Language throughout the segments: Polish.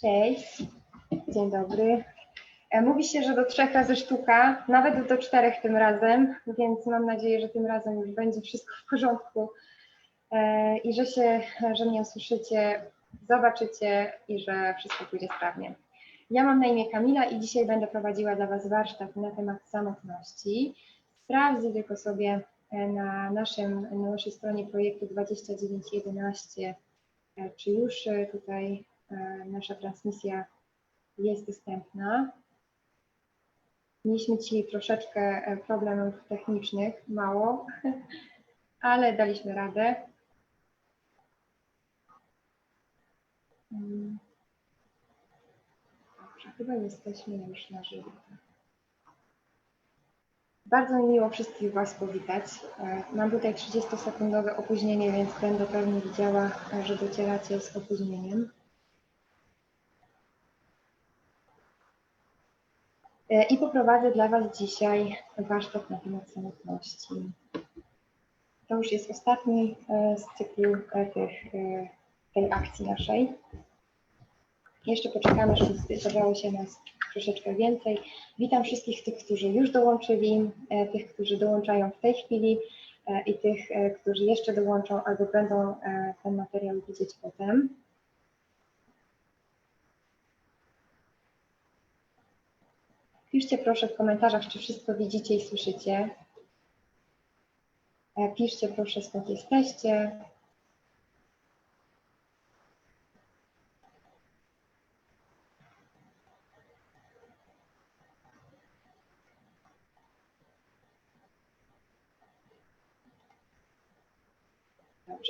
Cześć, dzień dobry. E, Mówi się, że do trzech razy sztuka, nawet do czterech tym razem, więc mam nadzieję, że tym razem już będzie wszystko w porządku e, i że się, że mnie usłyszycie, zobaczycie i że wszystko pójdzie sprawnie. Ja mam na imię Kamila i dzisiaj będę prowadziła dla Was warsztat na temat samotności. Sprawdzę tylko sobie e, na, naszym, na naszej stronie projektu 2911, e, czy już tutaj nasza transmisja jest dostępna. Mieliśmy dzisiaj troszeczkę e, problemów technicznych, mało, ale daliśmy radę. Mm. Dobrze, chyba jesteśmy już na żywo. Bardzo mi miło wszystkich Was powitać. E, Mam tutaj 30-sekundowe opóźnienie, więc będę pewnie widziała, e, że docieracie z opóźnieniem. I poprowadzę dla Was dzisiaj warsztat na temat samotności. To już jest ostatni e, z cyklu e, tych, e, tej akcji naszej. Jeszcze poczekamy, żeby zbierzało się nas troszeczkę więcej. Witam wszystkich tych, którzy już dołączyli, e, tych, którzy dołączają w tej chwili e, i tych, e, którzy jeszcze dołączą albo będą e, ten materiał widzieć potem. Piszcie proszę w komentarzach, czy wszystko widzicie i słyszycie. E, Piszcie proszę skąd jesteście.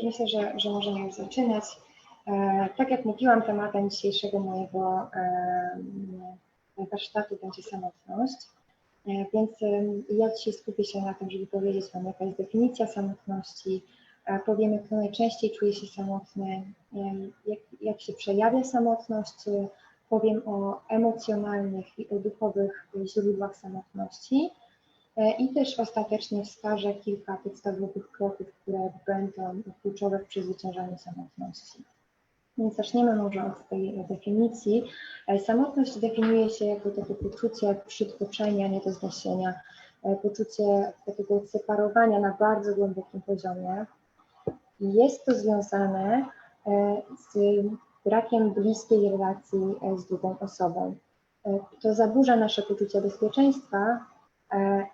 Myślę, że, że możemy już zaczynać. E, tak jak mówiłam, tematem dzisiejszego mojego warsztatu będzie samotność. E, Więc ja dzisiaj skupię się na tym, żeby powiedzieć Wam, jaka jest definicja samotności, e, powiemy, kto najczęściej czuje się samotny, jak, jak się przejawia samotność, e, powiem o emocjonalnych i o duchowych źródłach samotności i też ostatecznie wskażę kilka podstawowych kroków, które będą kluczowe w przezwyciężaniu samotności. Zaczniemy może od tej definicji. E, Samotność definiuje się jako takie poczucie przytłoczenia, nie do zniesienia, e, poczucie takiego odseparowania na bardzo głębokim poziomie. Jest to związane e, z brakiem bliskiej relacji z drugą osobą. To zaburza nasze poczucie bezpieczeństwa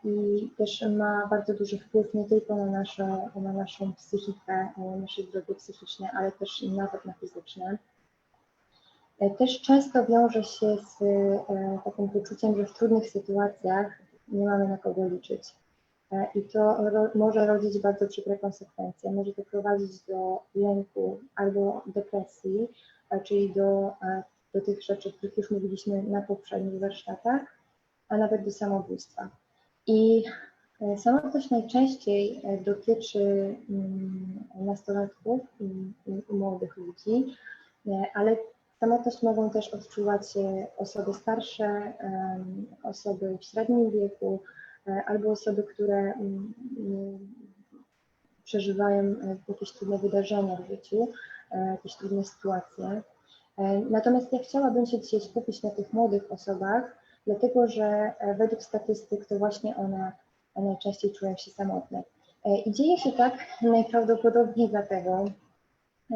i też ma bardzo duży wpływ nie tylko na, nasze, na naszą psychikę, na nasze zdrowie psychiczne, ale też nawet na fizyczne. E, Też często wiąże się z e, takim poczuciem, że w trudnych sytuacjach nie mamy na kogo liczyć. E, I to ro, może rodzić bardzo przykre konsekwencje. Może doprowadzić do lęku albo depresji, e, czyli do, e, do tych rzeczy, o których już mówiliśmy na poprzednich warsztatach, a nawet do samobójstwa. I e, samotność najczęściej e, dotyczy mm, nastolatków i, i, młodych ludzi, e, ale samotność mogą też odczuwać osoby starsze, osoby w średnim wieku, albo osoby, które mm, mm, przeżywają jakieś trudne wydarzenia w życiu, jakieś trudne sytuacje. Natomiast ja chciałabym się dzisiaj skupić na tych młodych osobach, dlatego że e, według statystyk to właśnie one najczęściej czują się samotne. E, I dzieje się tak najprawdopodobniej dlatego,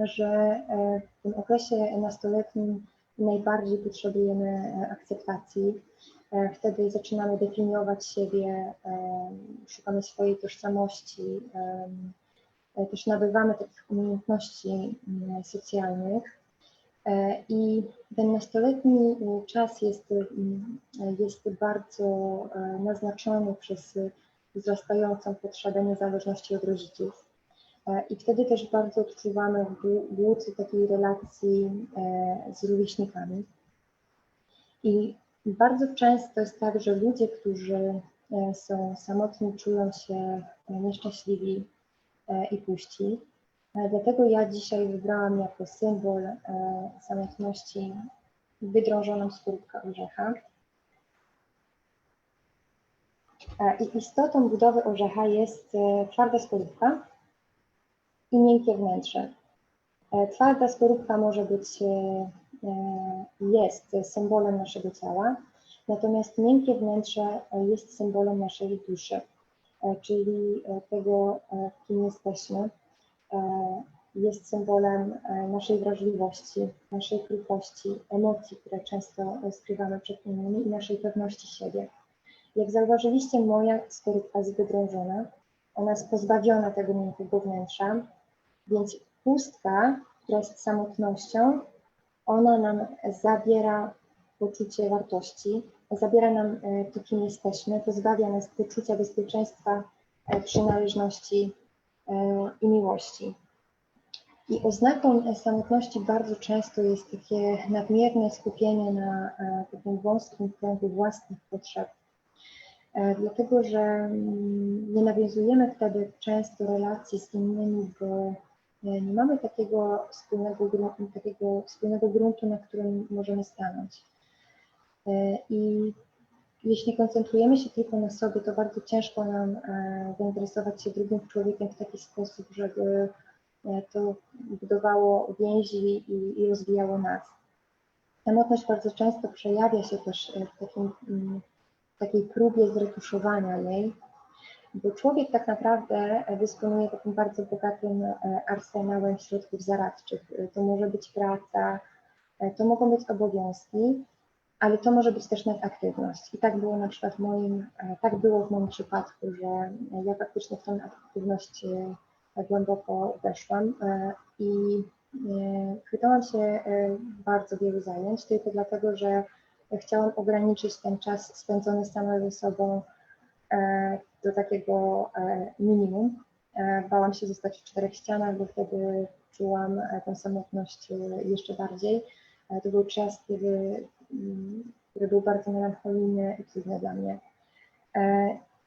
że e, w tym okresie nastoletnim najbardziej potrzebujemy akceptacji. Wtedy zaczynamy definiować siebie, szukamy swojej tożsamości, też nabywamy takich umiejętności mm, socjalnych. E, I ten nastoletni czas jest, mm, jest bardzo e, naznaczony przez wzrastającą potrzebę niezależności od rodziców. E, I wtedy też bardzo odczuwamy głó- głód takiej relacji z rówieśnikami. I bardzo często jest tak, że ludzie, którzy są samotni, czują się nieszczęśliwi i puści. E, Dlatego ja dzisiaj wybrałam jako symbol e, samotności wydrążoną skórkę orzecha. E, I istotą budowy orzecha jest e, twarda skorupka i miękkie wnętrze. E, Twarda skorupka może być e, jest symbolem naszego ciała, natomiast miękkie wnętrze jest symbolem naszej duszy, czyli tego, kim jesteśmy. Jest symbolem naszej wrażliwości, naszej kruchości, emocji, które często skrywamy przed innymi i naszej pewności siebie. Jak zauważyliście, moja skórka jest wydrążona, ona jest pozbawiona tego miękkiego wnętrza, więc pustka, która jest samotnością, ona nam zabiera poczucie wartości, zabiera nam e, to, kim jesteśmy, pozbawia nas poczucia bezpieczeństwa, e, przynależności e, i miłości. I oznaką samotności bardzo często jest takie nadmierne skupienie na takim wąskim kręgu własnych potrzeb, E, dlatego że mm, nie nawiązujemy wtedy często relacji z innymi, bo e, nie mamy takiego wspólnego, takiego wspólnego gruntu, na którym możemy stanąć. E, I jeśli koncentrujemy się tylko na sobie, to bardzo ciężko nam zainteresować się drugim człowiekiem w taki sposób, żeby to budowało więzi i, i rozwijało nas. Samotność bardzo często przejawia się też w takim mm, takiej próbie zretuszowania jej, bo człowiek tak naprawdę dysponuje takim bardzo bogatym e, arsenałem środków zaradczych. To może być praca, e, to mogą być obowiązki, ale to może być też nadaktywność. I tak było na przykład moim, e, tak było w moim przypadku, że ja faktycznie w tę aktywność głęboko weszłam i chwytałam się bardzo wielu zajęć, tylko dlatego, że chciałam ograniczyć ten czas spędzony sama ze sobą e, do takiego e, minimum. E, bałam się zostać w czterech ścianach, bo wtedy czułam tę samotność jeszcze bardziej. To był czas, kiedy, mm, który był bardzo melancholijny i trudny dla mnie.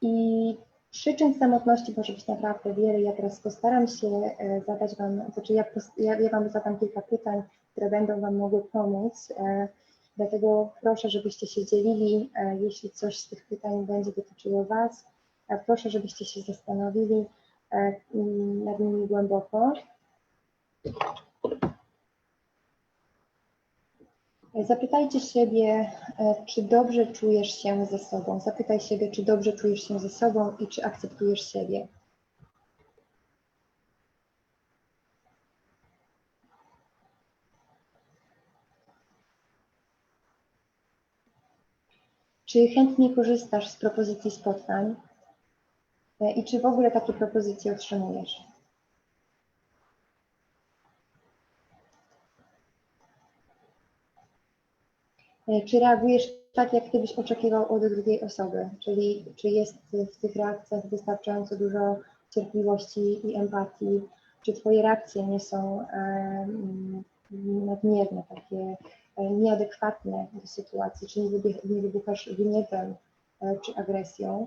I przyczyn samotności może być naprawdę wiele. Ja teraz postaram się zadać Wam, znaczy ja, ja, ja Wam zadam kilka pytań, które będą Wam mogły pomóc Dlatego proszę, żebyście się dzielili, e, jeśli coś z tych pytań będzie dotyczyło Was. E, proszę, żebyście się zastanowili e, nad nimi głęboko. Zapytajcie siebie, czy dobrze czujesz się ze sobą. Zapytaj siebie, czy dobrze czujesz się ze sobą i czy akceptujesz siebie. Czy chętnie korzystasz z propozycji spotkań e, i czy w ogóle takie propozycje otrzymujesz? Czy reagujesz tak, jak gdybyś oczekiwał od drugiej osoby? Czyli czy jest w tych reakcjach wystarczająco dużo cierpliwości i empatii? Czy Twoje reakcje nie są nadmierne, takie E, nieadekwatne do sytuacji, czy nie wybuchasz gniewem e, czy agresją.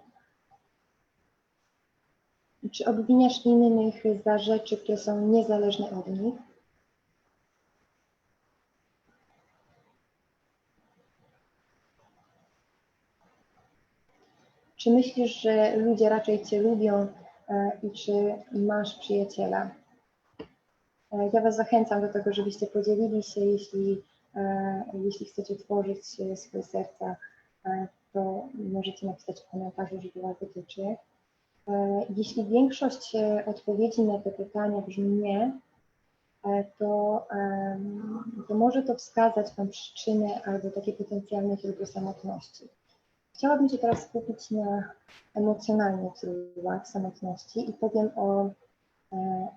Czy obwiniasz innych za rzeczy, które są niezależne od nich? Czy myślisz, że ludzie raczej Cię lubią e, i czy masz przyjaciela? Ja Was zachęcam do tego, żebyście podzielili się, jeśli E, jeśli chcecie tworzyć swoje serca, e, to możecie napisać w komentarzu, że to Was dotyczy. E, jeśli większość odpowiedzi na te pytania brzmi nie, to, to może to wskazać Wam przyczyny albo takie potencjalne źródło samotności. Chciałabym się teraz skupić na emocjonalnych źródłach samotności i powiem o,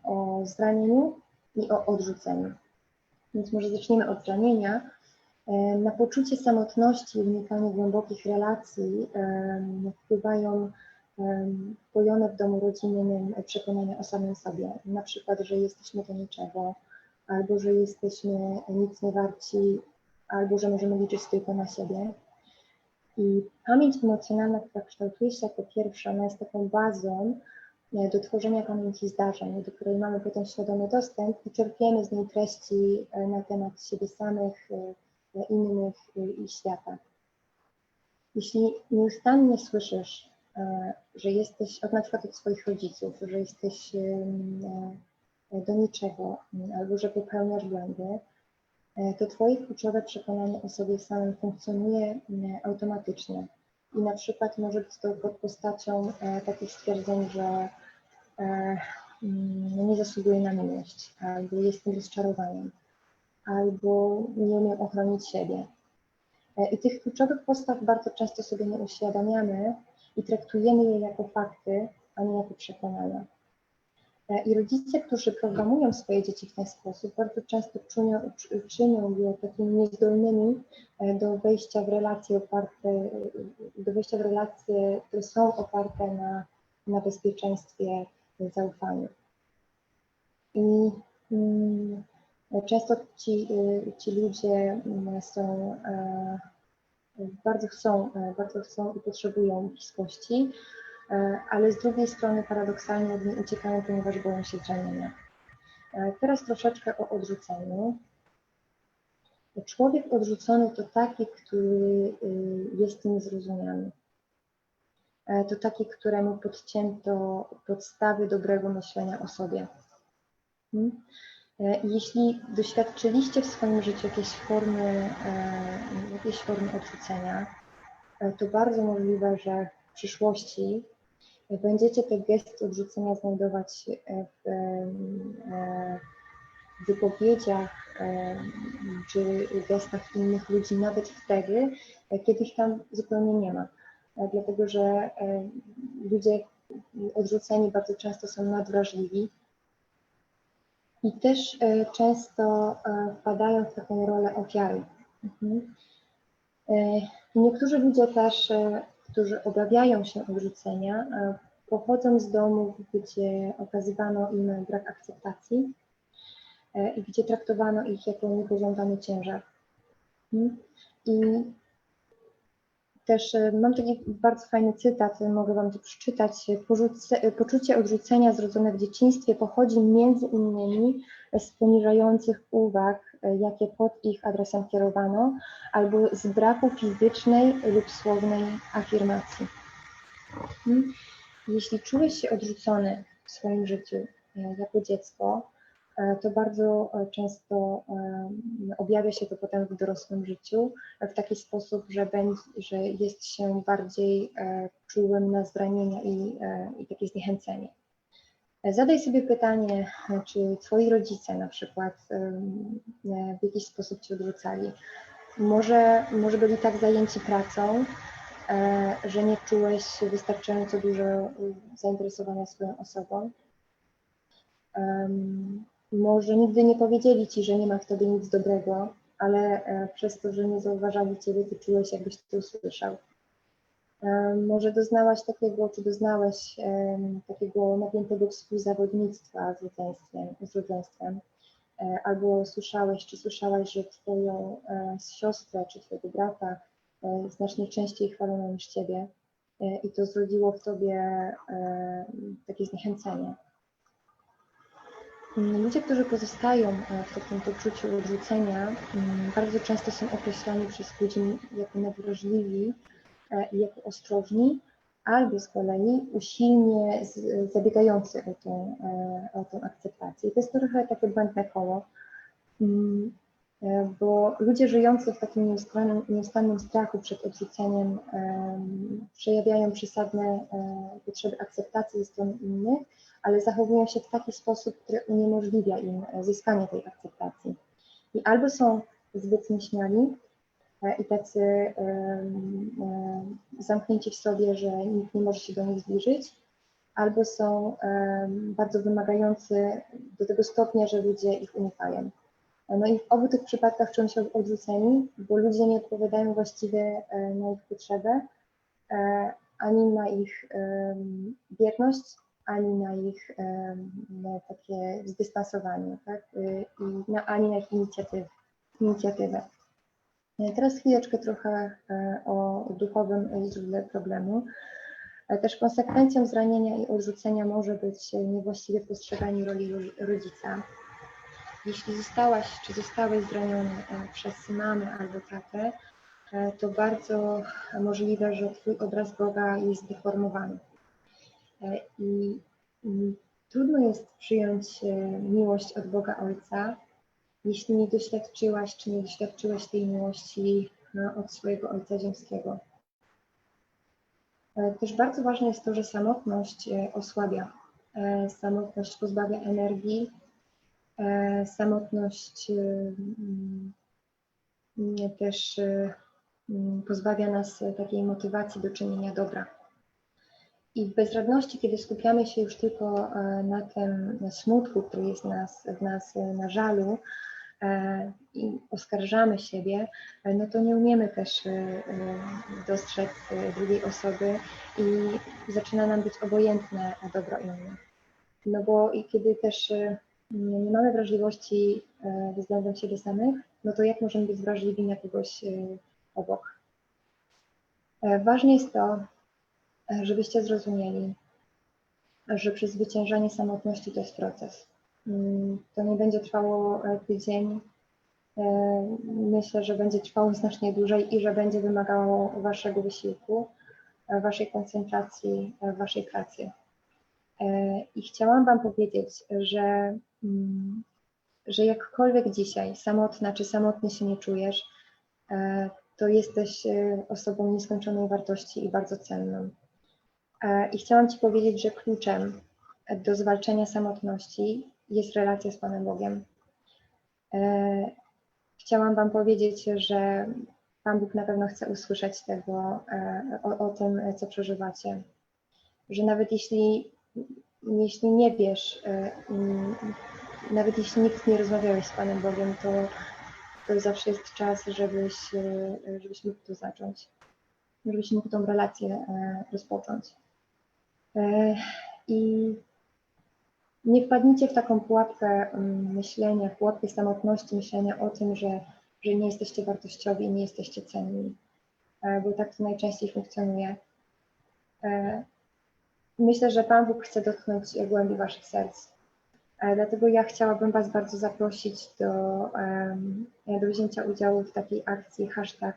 o zranieniu i o odrzuceniu. Więc może zaczniemy od zranienia. E, na poczucie samotności i unikanie głębokich relacji wpływają pojone w domu rodzinnym przekonania o samym sobie. Na przykład, że jesteśmy do niczego, albo że jesteśmy nic nie warci, albo że możemy liczyć tylko na siebie. I pamięć emocjonalna, która kształtuje się jako pierwsza, ona jest taką bazą, E, do tworzenia pamięci zdarzeń, do której mamy potem świadomy dostęp i czerpiemy z niej treści e, na temat siebie samych, e, innych i świata. Jeśli nieustannie słyszysz, że jesteś, od na przykład od swoich rodziców, że jesteś do niczego, albo że popełniasz błędy, to Twoje kluczowe przekonanie o sobie samym funkcjonuje m, automatycznie. I na przykład może być to pod postacią e, takich stwierdzeń, że e, mm, nie zasługuję na miłość, albo jestem rozczarowaniem, albo nie umiem ochronić siebie. E, I tych kluczowych postaw bardzo często sobie nie uświadamiamy i traktujemy je jako fakty, a nie jako przekonania. I rodzice, którzy programują swoje dzieci w ten sposób, bardzo często czynią, czy- czynią je takimi niezdolnymi e, do wejścia w relacje oparte, do wejścia w relacje, które są oparte na, na bezpieczeństwie, e, zaufaniu. I mm, często ci, e, ci ludzie mm, są, bardzo chcą, bardzo chcą i potrzebują bliskości, ale z drugiej strony paradoksalnie od niej uciekają, ponieważ boją się zranienia. E, Teraz troszeczkę o odrzuceniu. Człowiek odrzucony to taki, który y, jest niezrozumiany. E, To taki, któremu podcięto podstawy dobrego myślenia o sobie. Hmm? E, Jeśli doświadczyliście w swoim życiu jakiejś formy, e, jakiejś formy odrzucenia, e, to bardzo możliwe, że w przyszłości będziecie te gesty odrzucenia znajdować e, w e, w wypowiedziach e, czy gestach innych ludzi, nawet wtedy, kiedy ich tam zupełnie nie ma. Dlatego, że ludzie odrzuceni bardzo często są nadwrażliwi i też często wpadają w taką rolę ofiary. Mhm. Niektórzy ludzie też, którzy obawiają się odrzucenia, e, pochodzą z domów, gdzie okazywano im brak akceptacji e, i gdzie traktowano ich jako niepożądany ciężar. Mhm. I też e, mam taki bardzo fajny cytat, mogę Wam to przeczytać. Poczucie odrzucenia zrodzone w dzieciństwie pochodzi między innymi z poniżających uwag, jakie pod ich adresem kierowano, albo z braku fizycznej lub słownej afirmacji. Mhm. Jeśli czułeś się odrzucony w swoim życiu e, jako dziecko, e, to bardzo e, często objawia się to potem w dorosłym życiu w taki sposób, że, będzie, że jest się bardziej e, czułym na zranienia i, e, i takie zniechęcenie. Zadaj sobie pytanie, czy twoi rodzice na przykład e, w jakiś sposób cię odrzucali. Może, może byli tak zajęci pracą, e, że nie czułeś wystarczająco dużo y, zainteresowania swoją osobą. Może nigdy nie powiedzieli ci, że nie ma w tobie nic dobrego, ale e, przez to, że nie zauważali ciebie, ty czułeś, jakbyś to usłyszał. Może doznałaś takiego, czy doznałeś takiego napiętego współzawodnictwa z rodzeństwem, z rodzeństwem. E, albo słyszałeś, czy słyszałaś, że twoją e, siostrę, czy twojego brata e, znacznie częściej chwalono niż ciebie i to zrodziło w tobie takie zniechęcenie. Mm, Ludzie, którzy pozostają w takim poczuciu odrzucenia, mm, bardzo często są określani przez ludzi jako nadwrażliwi jako ostrożni, albo z kolei usilnie zabiegający o tą, e, o tą akceptację. I to jest trochę takie błędne koło, mm, e, bo ludzie żyjący w takim nieustannym, nieustannym strachu przed odrzuceniem em, przejawiają przesadne e, potrzeby akceptacji ze strony innych, ale zachowują się w taki sposób, który uniemożliwia im e, zyskanie tej akceptacji. I albo są zbyt nieśmiali e, i tacy zamknięci w sobie, że nikt nie może się do nich zbliżyć, albo są bardzo wymagający do tego stopnia, że ludzie ich unikają. No i w obu tych przypadkach czują się odrzuceni, bo ludzie nie odpowiadają właściwie e, na ich potrzebę, e, ani na ich em, wierność, ani na ich na takie zdystansowanie, tak? Y, I na, ani na ich inicjatyw, inicjatywę. E, Teraz chwileczkę trochę e, o duchowym źródle problemu. E, Też konsekwencją zranienia i odrzucenia może być niewłaściwe postrzeganie roli ro- rodzica. Jeśli zostałaś czy zostałeś zraniony przez mamę albo tatę, to bardzo możliwe, że Twój obraz Boga jest zdeformowany. E, I, trudno jest przyjąć miłość od Boga Ojca, jeśli nie doświadczyłaś czy nie doświadczyłeś tej miłości e, od swojego Ojca Ziemskiego. E, Też bardzo ważne jest to, że samotność e, osłabia. Samotność pozbawia energii, samotność mm, mm, też mm, pozbawia nas takiej motywacji do czynienia dobra. I w bezradności, kiedy skupiamy się już tylko na tym smutku, który jest nas, w nas, na żalu i oskarżamy siebie, e, no to nie umiemy też e, e, dostrzec e, drugiej osoby i zaczyna nam być obojętne dobro innych. No bo i kiedy też e, nie mamy wrażliwości e, względem siebie samych, no to jak możemy być wrażliwi na kogoś e, obok? E, Ważne jest to, e, żebyście zrozumieli, że przezwyciężanie samotności to jest proces. Mm, To nie będzie trwało e, tydzień. E, Myślę, że będzie trwało znacznie dłużej i że będzie wymagało waszego wysiłku, e, waszej koncentracji, waszej pracy. I chciałam Wam powiedzieć, że, mm, że jakkolwiek dzisiaj samotna czy samotny się nie czujesz, to jesteś osobą nieskończonej wartości i bardzo cenną. I chciałam Ci powiedzieć, że kluczem do zwalczenia samotności jest relacja z Panem Bogiem. E, Chciałam Wam powiedzieć, że Pan Bóg na pewno chce usłyszeć tego, e, o, o tym, co przeżywacie. Że nawet jeśli jeśli nie wiesz, e, mm, nawet jeśli nikt nie rozmawiałeś z Panem Bogiem, to, to zawsze jest czas, żebyś, żebyś mógł to zacząć, żebyś mógł tą relację rozpocząć. I nie wpadnijcie w taką pułapkę mm, myślenia, pułapkę samotności, myślenia o tym, że, że nie jesteście wartościowi i nie jesteście cenni, e, bo tak to najczęściej funkcjonuje. E, Myślę, że Pan Bóg chce dotknąć głębi Waszych serc. E, Dlatego ja chciałabym Was bardzo zaprosić do, do wzięcia udziału w takiej akcji hashtag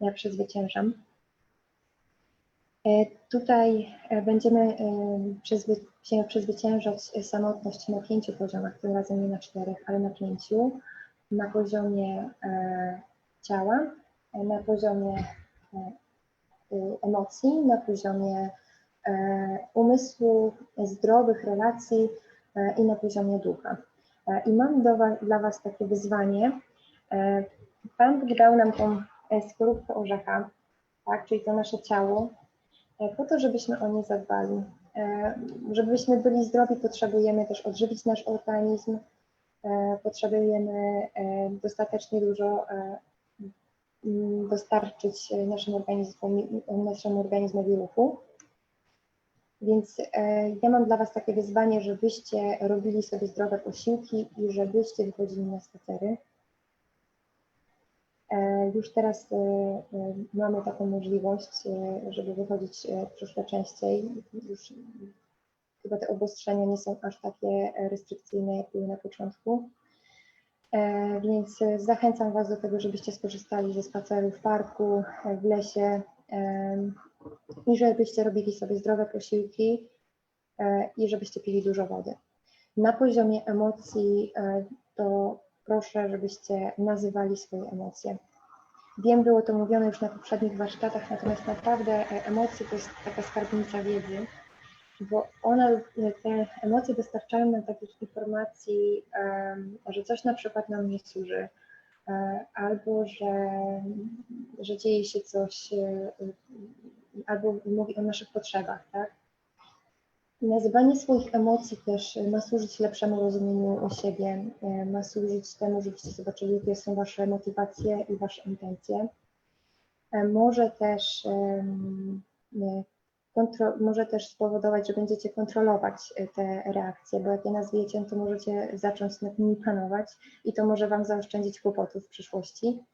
ja przezwyciężam. E, Tutaj e, będziemy e, się przezwyciężać samotność na pięciu poziomach, tym razem nie na czterech, ale na pięciu. Na poziomie ciała, na poziomie emocji, na poziomie umysłu, zdrowych relacji i na poziomie ducha. I mam do dla Was takie wyzwanie. Pan dał nam tą skorupkę orzecha, tak, czyli to nasze ciało, po to, żebyśmy o nie zadbali. E, Żebyśmy byli zdrowi, potrzebujemy też odżywić nasz organizm, e, potrzebujemy e, dostatecznie dużo e, dostarczyć e, naszym organizmowi, naszemu organizmowi ruchu. Więc e, ja mam dla Was takie wyzwanie, żebyście robili sobie zdrowe posiłki i żebyście wychodzili na spacery. E, Już teraz e, e, mamy taką możliwość, żeby wychodzić troszkę częściej. Już chyba te obostrzenia nie są aż takie restrykcyjne, jak były na początku. Więc zachęcam Was do tego, żebyście skorzystali ze spaceru w parku, w lesie i żebyście robili sobie zdrowe posiłki i żebyście pili dużo wody. Na poziomie emocji to proszę, żebyście nazywali swoje emocje. Wiem, było to mówione już na poprzednich warsztatach, natomiast naprawdę e, emocje to jest taka skarbnica wiedzy, bo one, e, te emocje dostarczają nam takich informacji, że coś na przykład nam nie służy, e, albo że, że dzieje się coś, albo mówi o naszych potrzebach, tak? Nazywanie swoich emocji też ma służyć lepszemu rozumieniu siebie, e, ma służyć temu, żebyście zobaczyli, jakie są Wasze motywacje i Wasze intencje. E, Może też, e, kontro, może też spowodować, że będziecie kontrolować e, te reakcje, bo jak je nazwiecie, to możecie zacząć nad nimi panować i to może Wam zaoszczędzić kłopotów w przyszłości.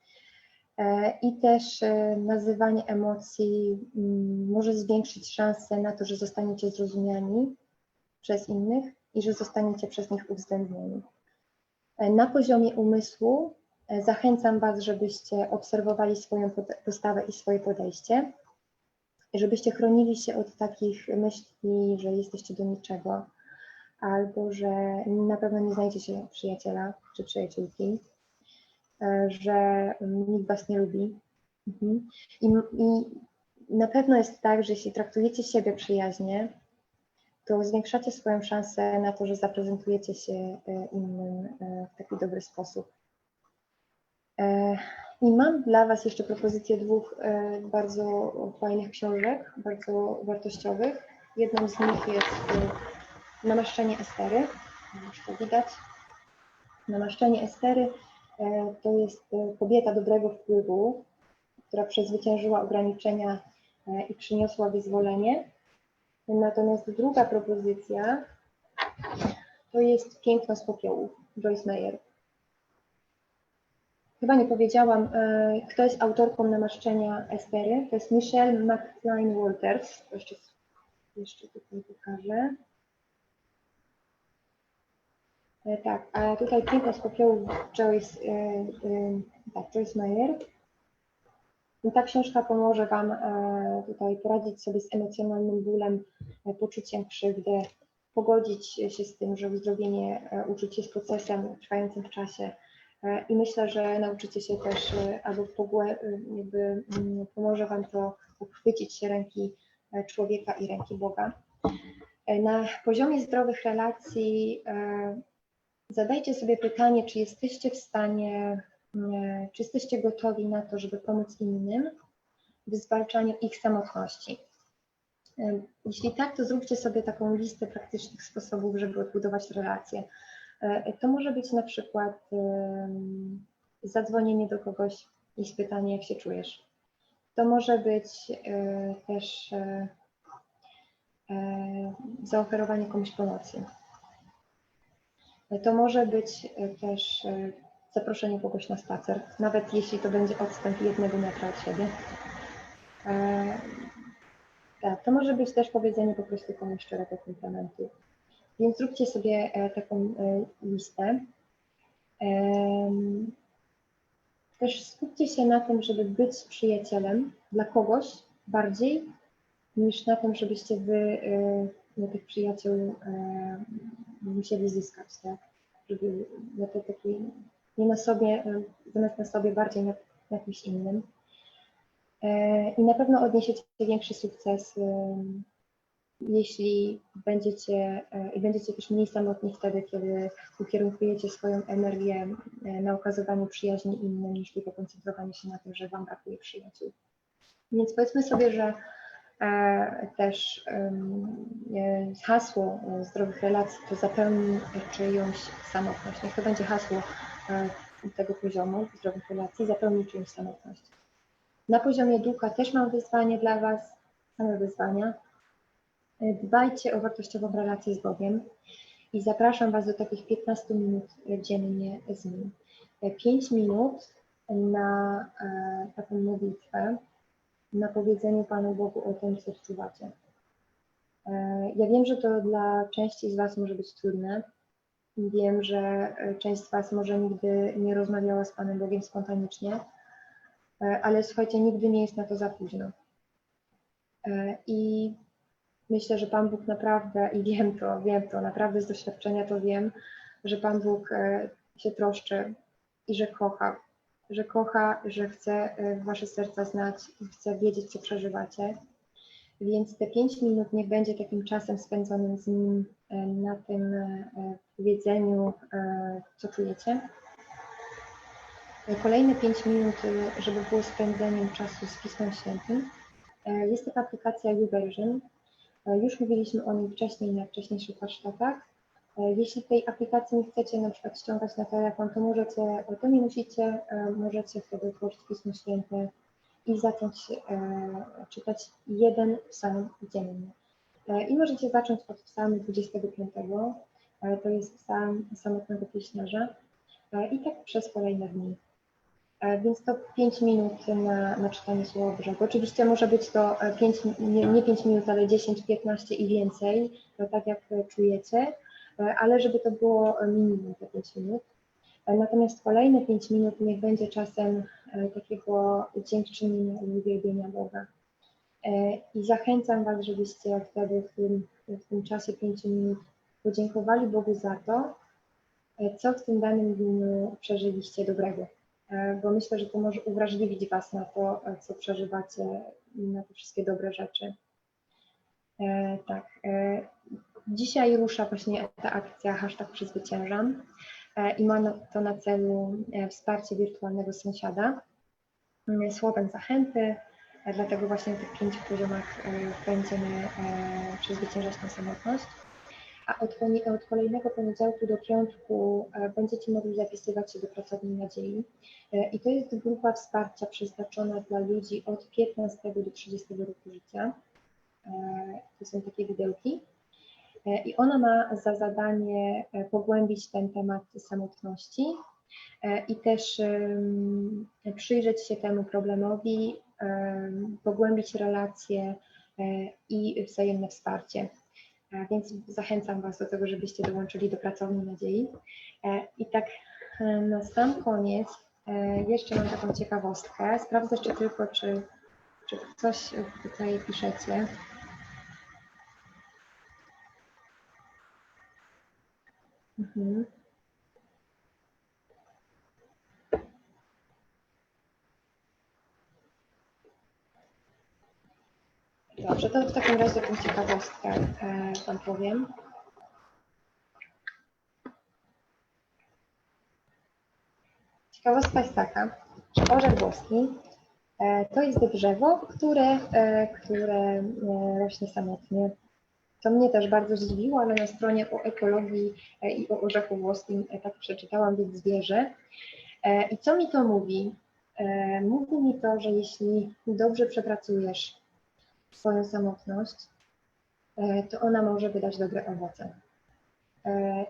E, I też e, nazywanie emocji mm, może zwiększyć szanse na to, że zostaniecie zrozumiani przez innych i że zostaniecie przez nich uwzględnieni. E, Na poziomie umysłu zachęcam Was, żebyście obserwowali swoją postawę i swoje podejście, żebyście chronili się od takich myśli, że jesteście do niczego, albo że na pewno nie znajdzie się przyjaciela czy przyjaciółki, że nikt Was nie lubi. Mhm. I, I na pewno jest tak, że jeśli traktujecie siebie przyjaźnie, to zwiększacie swoją szansę na to, że zaprezentujecie się e, innym e, w taki dobry sposób. I mam dla Was jeszcze propozycję dwóch bardzo fajnych książek, bardzo wartościowych. Jedną z nich jest namaszczenie Estery, już to widać. Namaszczenie Estery e, to jest e, kobieta dobrego wpływu, która przezwyciężyła ograniczenia e, i przyniosła wyzwolenie. Natomiast druga propozycja to jest Piękno z popiołów, Joyce Meyer. Chyba nie powiedziałam, kto jest autorką namaszczenia Estery. To jest Michelle McClain Walters. Jeszcze, jeszcze tutaj pokażę. Tak, a tutaj piękno z popiołu Joyce, e, e, tak, Joyce Meyer. I ta książka pomoże Wam tutaj poradzić sobie z emocjonalnym bólem, poczuciem krzywdy, pogodzić się z tym, że uzdrowienie uczuć jest procesem trwającym w czasie. I myślę, że nauczycie się też, albo jakby mm, pomoże Wam to uchwycić się ręki człowieka i ręki Boga. Na poziomie zdrowych relacji zadajcie sobie pytanie, czy jesteście w stanie, czy jesteście gotowi na to, żeby pomóc innym w zwalczaniu ich samotności. Jeśli tak, to zróbcie sobie taką listę praktycznych sposobów, żeby odbudować relacje. E, to może być na przykład zadzwonienie do kogoś i spytanie, jak się czujesz. To może być e, też e, zaoferowanie komuś pomocy. To może być e, też e, zaproszenie kogoś na spacer, nawet jeśli to będzie odstęp jednego metra od siebie. E, tak, to może być też powiedzenie po prostu komuś szczerego komplementu. Więc zróbcie sobie taką listę. Też skupcie się na tym, żeby być przyjacielem dla kogoś bardziej niż na tym, żebyście wy tych przyjaciół musieli zyskać, tak? Żeby na to taki, nie na sobie, zamiast na sobie, bardziej na, na kimś innym. E, I na pewno odniesiecie większy sukces, jeśli będziecie e, i będziecie też mniej samotni wtedy, kiedy ukierunkujecie swoją energię e, na okazywaniu przyjaźni innym, niż tylko koncentrowanie się na tym, że Wam brakuje przyjaciół. Więc powiedzmy sobie, że E, też hasło e, zdrowych relacji to zapełni czyjąś samotność. Niech to będzie hasło e, tego poziomu zdrowych relacji, zapełni czyjąś samotność. Na poziomie ducha też mam wyzwanie dla Was, same wyzwania. Dbajcie o wartościową relację z Bogiem i zapraszam Was do takich 15 minut dziennie z Nim. 5 minut na taką modlitwę, na powiedzeniu Panu Bogu o tym, co odczuwacie. E, ja wiem, że to dla części z Was może być trudne. Wiem, że e, część z Was może nigdy nie rozmawiała z Panem Bogiem spontanicznie, e, ale słuchajcie, nigdy nie jest na to za późno. I myślę, że Pan Bóg naprawdę, i wiem to, wiem to, naprawdę z doświadczenia to wiem, że Pan Bóg się troszczy i że kocha że kocha, że chce e, Wasze serca znać i chce wiedzieć, co przeżywacie. Więc te pięć minut niech będzie takim czasem spędzonym z Nim e, na tym e, powiedzeniu, co czujecie. Kolejne pięć minut, żeby było spędzeniem czasu z Pismem Świętym. Jest taka aplikacja YouVersion. Już mówiliśmy o niej wcześniej na wcześniejszych warsztatach. E, jeśli tej aplikacji nie chcecie na przykład ściągać na telefon, to możecie, to nie musicie, e, możecie wtedy otworzyć Pismo Święte i zacząć e, czytać jeden psalm dziennie. I możecie zacząć od psalmu 25, to jest psalm samotnego pieśniarza i tak przez kolejne dni. Więc to 5 minut na, na czytanie Słowa Bożego. Oczywiście może być to 5, nie, nie 5 minut, ale 10, 15 i więcej, tak jak czujecie. E, ale żeby to było minimum te 5 minut. E, natomiast kolejne 5 minut niech będzie czasem e, takiego dziękczynienia i uwielbienia Boga. I zachęcam Was, żebyście wtedy w tym, w tym czasie 5 minut podziękowali Bogu za to, co w tym danym dniu przeżyliście dobrego. Bo myślę, że to może uwrażliwić Was na to, co przeżywacie, na te wszystkie dobre rzeczy. Tak. Dzisiaj rusza właśnie ta akcja hashtag przezwyciężam e, i ma na- to na celu e, wsparcie wirtualnego sąsiada mm, słowem zachęty, e, dlatego właśnie w tych pięciu poziomach będziemy przezwyciężać tę samotność. A od, od kolejnego poniedziałku do piątku będziecie mogli zapisywać się do Pracowni Nadziei. I to jest grupa wsparcia przeznaczona dla ludzi od 15 do 30 roku życia. To są takie widełki. E, I ona ma za zadanie e, pogłębić ten temat samotności e, i też przyjrzeć się temu problemowi, em, pogłębić relacje i wzajemne wsparcie. Więc zachęcam Was do tego, żebyście dołączyli do Pracowni Nadziei. I tak na sam koniec jeszcze mam taką ciekawostkę. Sprawdzę jeszcze tylko, czy, czy coś tutaj piszecie. Mhm. Dobrze, to w takim razie taką ciekawostkę e, Wam powiem. Ciekawostka jest taka, że orzech włoski e, to jest drzewo, które, e, które rośnie samotnie. To mnie też bardzo zdziwiło, ale na stronie o ekologii e, i o orzechu włoskim e, tak przeczytałam, więc wierzę. E, I co mi to mówi? Mówi mi to, że jeśli dobrze przepracujesz swoją samotność, to ona może wydać dobre owoce.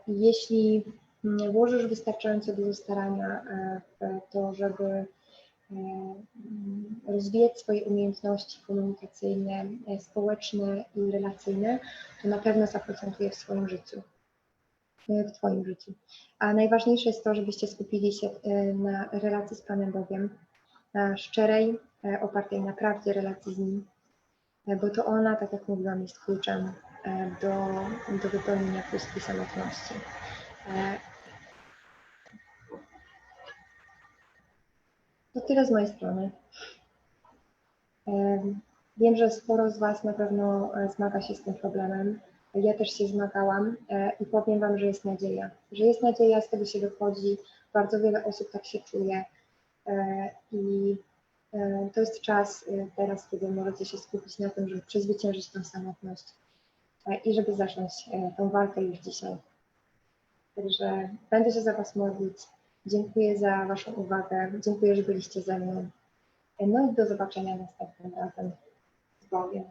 Jeśli mm, włożysz wystarczająco dużo starania w to, żeby rozwijać swoje umiejętności komunikacyjne, e, społeczne i relacyjne, to na pewno zaprocentuje w swoim życiu, e, w Twoim życiu. A najważniejsze jest to, żebyście skupili się e, na relacji z Panem Bogiem, na szczerej, e, opartej na prawdzie relacji z Nim, e, bo to ona, tak jak mówiłam, jest kluczem e, do, do wypełnienia pustki samotności. To tyle z mojej strony. Em, Wiem, że sporo z Was na pewno e, zmaga się z tym problemem. Ja też się zmagałam e, i powiem Wam, że jest nadzieja. Że jest nadzieja, z tego się wychodzi. Bardzo wiele osób tak się czuje. E, I to jest czas teraz, kiedy możecie się skupić na tym, żeby przezwyciężyć tę samotność i żeby zacząć tą walkę już dzisiaj. Także będę się za Was modlić. Dziękuję za Waszą uwagę. Dziękuję, że byliście ze mną. No i do zobaczenia następnym razem. Z Bogiem.